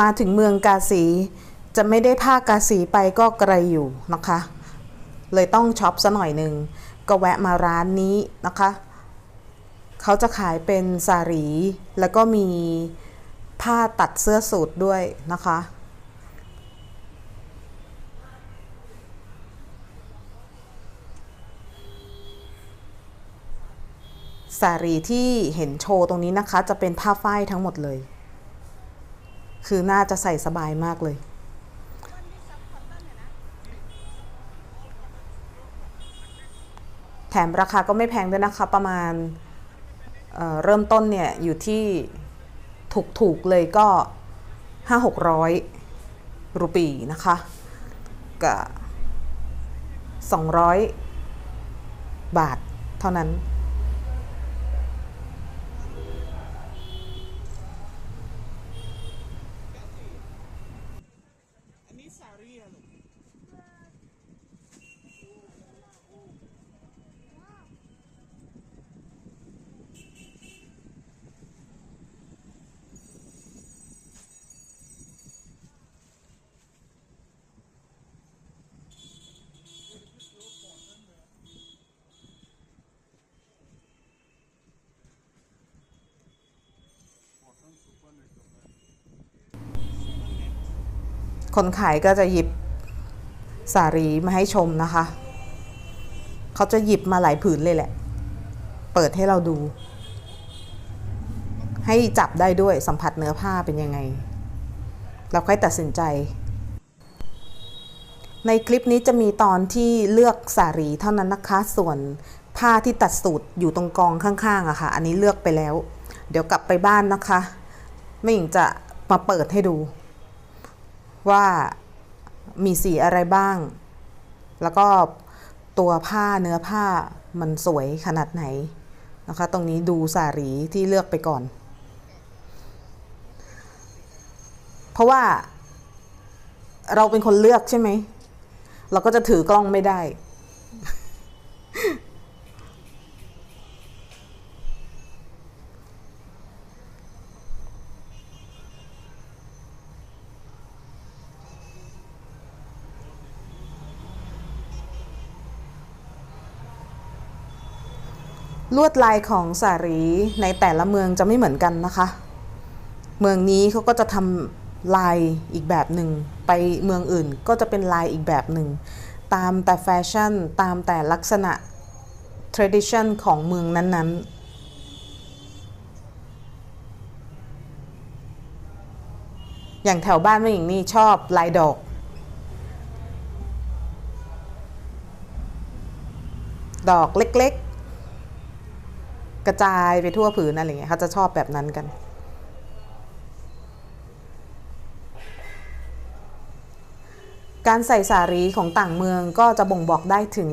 มาถึงเมืองกาสีจะไม่ได้ผ้ากาสีไปก็ไกลอยู่นะคะ เลยต้องช็อปซะหน่อยหนึ่งก็แวะมาร้านนี้นะคะ เขาจะขายเป็นสารี แล้วก็มีผ้าตัดเสื้อสูทด้วยนะคะสารีที่เห็นโชว์ตรงนี้นะคะ จะเป็นผ้าฝ้ายทั้งหมดเลย คือน่าจะใส่สบายมากเลย แถมราคาก็ไม่แพงด้วยนะคะ ประมาณเเริ่มต้นเนี่ยอยู่ที่ถูกๆเลยก็ 5 6 0 0 รูปีนะคะกับ200 บาทเท่านั้น คนขายก็จะหยิบสารีมาให้ชมนะคะ เขาจะหยิบมาหลายผืนเลยแหละ เปิดให้เราดู ให้จับได้ด้วยสัมผัสเนื้อผ้าเป็นยังไง เราค่อยตัดสินใจ ในคลิปนี้จะมีตอนที่เลือกสารีเท่านั้นนะคะ ส่วนผ้าที่ตัดสูตรอยู่ตรงกองข้างๆอะค่ะ อันนี้เลือกไปแล้ว เดี๋ยวกลับไปบ้านนะคะ ไม่หญิงจะมาเปิดให้ดู ว่ามีสีอะไรบ้าง แล้วก็ตัวผ้าเนื้อผ้ามันสวยขนาดไหนนะคะ ตรงนี้ดูสารีที่เลือกไปก่อน เพราะว่าเราเป็นคนเลือกใช่ไหม เราก็จะถือกล้องไม่ได้ ลวดลายของสารีในแต่ละเมืองจะไม่เหมือนกันนะคะ เมืองนี้เขาก็จะทำลายอีกแบบหนึ่ง ไปเมืองอื่นก็จะเป็นลายอีกแบบหนึ่ง ตามแต่แฟชั่น ตามแต่ลักษณะ tradition ของเมืองนั้นๆอย่างแถวบ้านแม่หญิงนี่ชอบลายดอก ดอกเล็กๆ กระจายไปทั่วผืนอะไรเงี้ยเขาจะชอบแบบนั้นกัน การใส่สารีของต่างเมืองก็จะบ่งบอกได้ถึง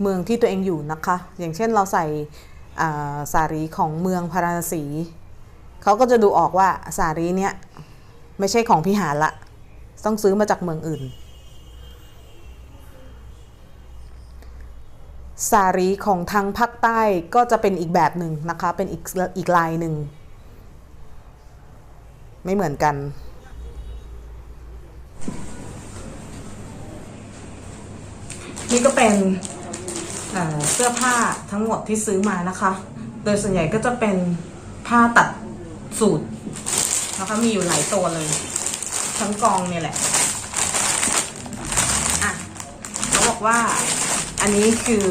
เมืองที่ตัวเองอยู่นะคะ อย่างเช่นเราใส่อ่าสารีของเมืองพาราณสีเขาก็จะดูออกว่าสารีเนี้ยไม่ใช่ของพิหารละ ต้องซื้อมาจากเมืองอื่น สารีของทางภาคใต้ก็จะเป็นอีกแบบหนึ่งนะคะ เป็นอีกอีกลายหนึ่ง ไม่เหมือนกัน นี่ก็เป็นเเสื้อผ้าทั้งหมดที่ซื้อมานะคะ โดยส่วนใหญ่ก็จะเป็นผ้าตัดสูตรนะคะมีอยู่หลายตัวเลย ทั้งกองเนี่ยแหละ อะ เขาบอกว่า อันนี้คือ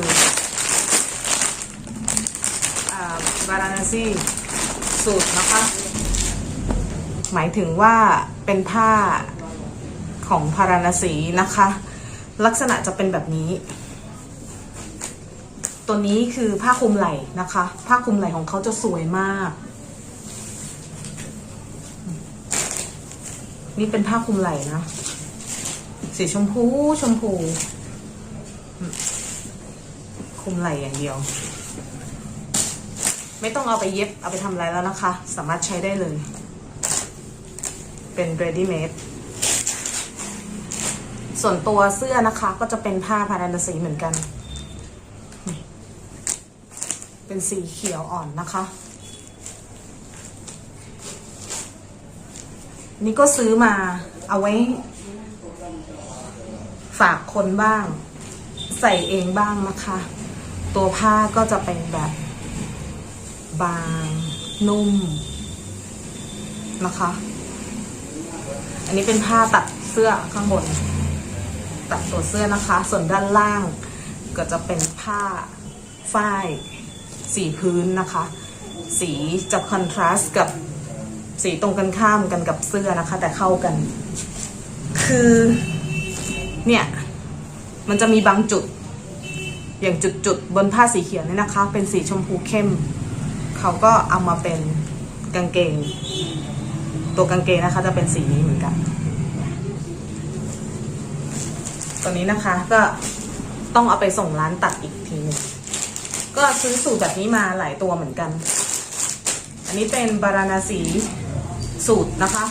อ่าบาราณซีสูตรนะคะ หมายถึงว่าเป็นผ้าของพาราณสีนะคะ ลักษณะจะเป็นแบบนี้ ตัวนี้คือผ้าคลุมไหล่นะคะ ผ้าคลุมไหล่ของเขาจะสวยมาก นี่เป็นผ้าคลุมไหล่นะ สีชมพูชมพู คุมไหล่อย่างเดียว ไม่ต้องเอาไปเย็บเอาไปทำอะไรแล้วนะคะ สามารถใช้ได้เลย เป็น ready made ส่วนตัวเสื้อนะคะก็จะเป็นผ้าพาราณสีเหมือนกัน เป็นสีเขียวอ่อนนะคะ นี่ก็ซื้อมาเอาไว้ ฝากคนบ้าง ใส่เองบ้างนะคะ ตัวผ้าก็จะเป็นแบบ บางนุ่มนะคะ อันนี้เป็นผ้าตัดเสื้อข้างบน ตัดตัวเสื้อนะคะ ส่วนด้านล่างก็จะเป็นผ้าฝ้ายสีพื้นนะคะ สีจะคอนทราสต์กับสีตรงกันข้ามกันกับเสื้อนะคะ แต่เข้ากัน คือ เนี่ย มันจะมีบางจุด อย่างจุดๆ บนผ้าสีเขียวนี่นะคะ เป็นสีชมพูเข้ม เขาก็เอามาเป็นกางเกง ตัวกางเกงนะคะ จะเป็นสีนี้เหมือนกันตัวนี้นะคะก็ต้องเอาไปส่งร้านตัดอีกทีหนึงก็ซื้อสูตรแบบนี้มาหลายตัวเหมือนกัน อันนี้เป็นบาราณสีสูตรนะคะ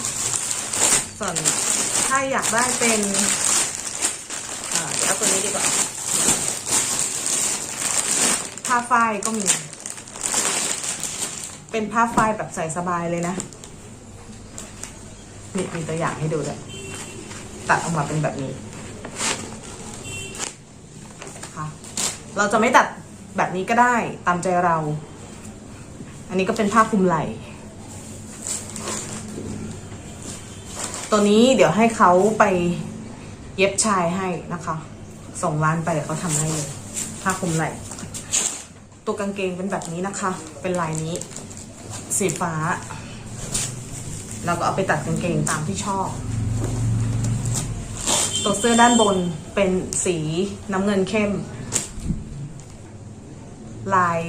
ส่วนถ้าอยากได้เป็นอ่าเดี๋ยวเอาตัวนี้ดีกว่า ผ้าฝ้ายก็มี เป็นผ้าฝ้ายแบบใส่สบายเลยนะนี่มีตัวอย่างให้ดูเลยตัดออกมาเป็นแบบนี้ค่ะเราจะไม่ตัดแบบนี้ก็ได้ตามใจเรา อันนี้ก็เป็นผ้าคลุมไหล่ตัวนี้เดี๋ยวให้เขาไปเย็บชายให้นะคะ ส่งร้านไปเดี๋ยวเขาทำให้เลยผ้าคลุมไหล่ ตัวกางเกงเป็นแบบนี้นะคะ เป็นลายนี้ สีฟ้าเราก็เอาไปตัดกางเกงตามที่ชอบ ตัวเสื้อด้านบนเป็นสีน้ำเงินเข้ม ลาย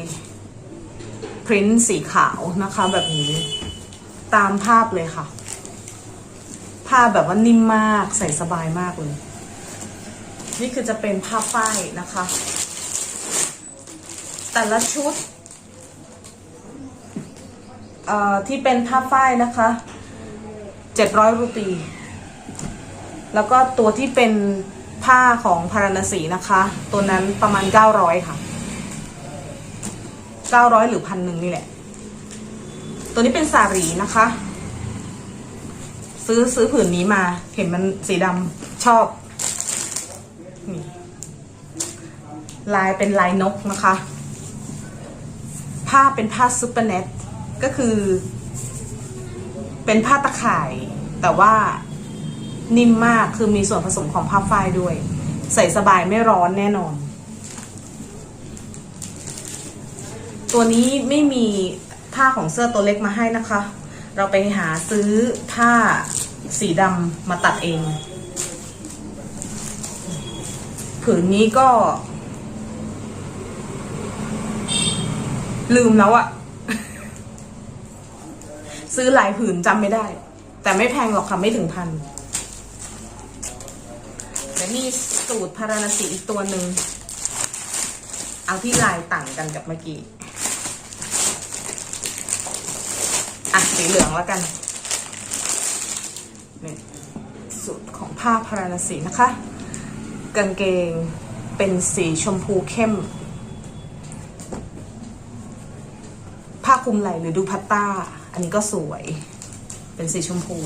พริ้นสีขาวนะคะแบบนี้ตามภาพเลยค่ะ ผ้าแบบว่านิ่มมากใส่สบายมากเลย นี่คือจะเป็นผ้าฝ้ายนะคะ แต่ละชุดที่เป็นผ้าฝ้ายนะคะเจ็ดร้อยรูปี แล้วก็ตัวที่เป็นผ้าของพาราณสีนะคะ ตัวนั้นประมาณเก้าร้อยค่ะเก้าร้อยหรือพันหนึ่งนี่แหละ ตัวนี้เป็นสารีนะคะ ซื้อซื้อผืนนี้มา เห็นมันสีดำชอบ ลายเป็นลายนกนะคะ ผ้าเป็นผ้าซูเปอร์เน็ตก็คือ เป็นผ้าตะข่าย แต่ว่านิ่มมากคือมีส่วนผสมของผ้าฝ้ายด้วย ใส่สบายไม่ร้อนแน่นอน ตัวนี้ไม่มีผ้าของเสื้อตัวเล็กมาให้นะคะ เราไปหาซื้อผ้าสีดำมาตัดเอง ผืนนี้ก็ ลืมแล้วอะซื้อหลายผืนจำไม่ได้ แต่ไม่แพงหรอกค่ะ ไม่ถึงพันและนี่สูตรพาราณสีอีกตัวหนึ่ง เอาที่ลายต่างกันกับเมื่อกี้ อะ สีเหลืองแล้วกันนี่สูตรของผ้าพาราณสีนะคะ กางเกงเป็นสีชมพูเข้ม คลุมไหล่หรือดูพัตตาอันนี้ก็สวย เป็นสีชมพู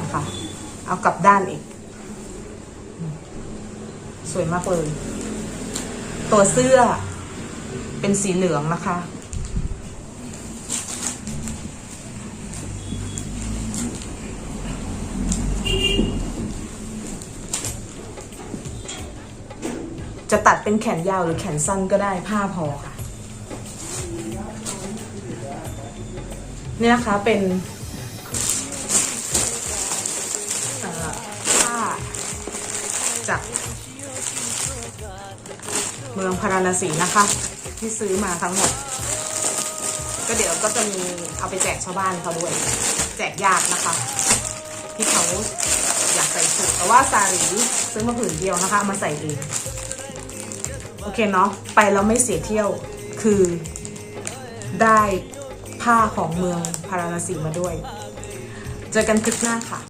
นะคะ เอากลับด้านอีก สวยมากเลย ตัวเสื้อเป็นสีเหลืองนะคะ จะตัดเป็นแขนยาวหรือแขนสั้นก็ได้ผ้าพอค่ะ นี่นะคะเป็นผ้าจากเมืองพาราณสีนะคะ ที่ซื้อมาทั้งหมด ก็เดี๋ยวก็จะมีเอาไปแจกชาวบ้านเขาด้วย แจกญาตินะคะ ที่เขาอยากใส่ชุดแต่ว่าซารีซื้อมาผืนเดียวนะคะ มาใส่เอง โอเคเนาะไปแล้วไม่เสียเที่ยวคือได้ผ้าของเมืองพาราณสีมาด้วย เจอกันคลิปหน้าค่ะ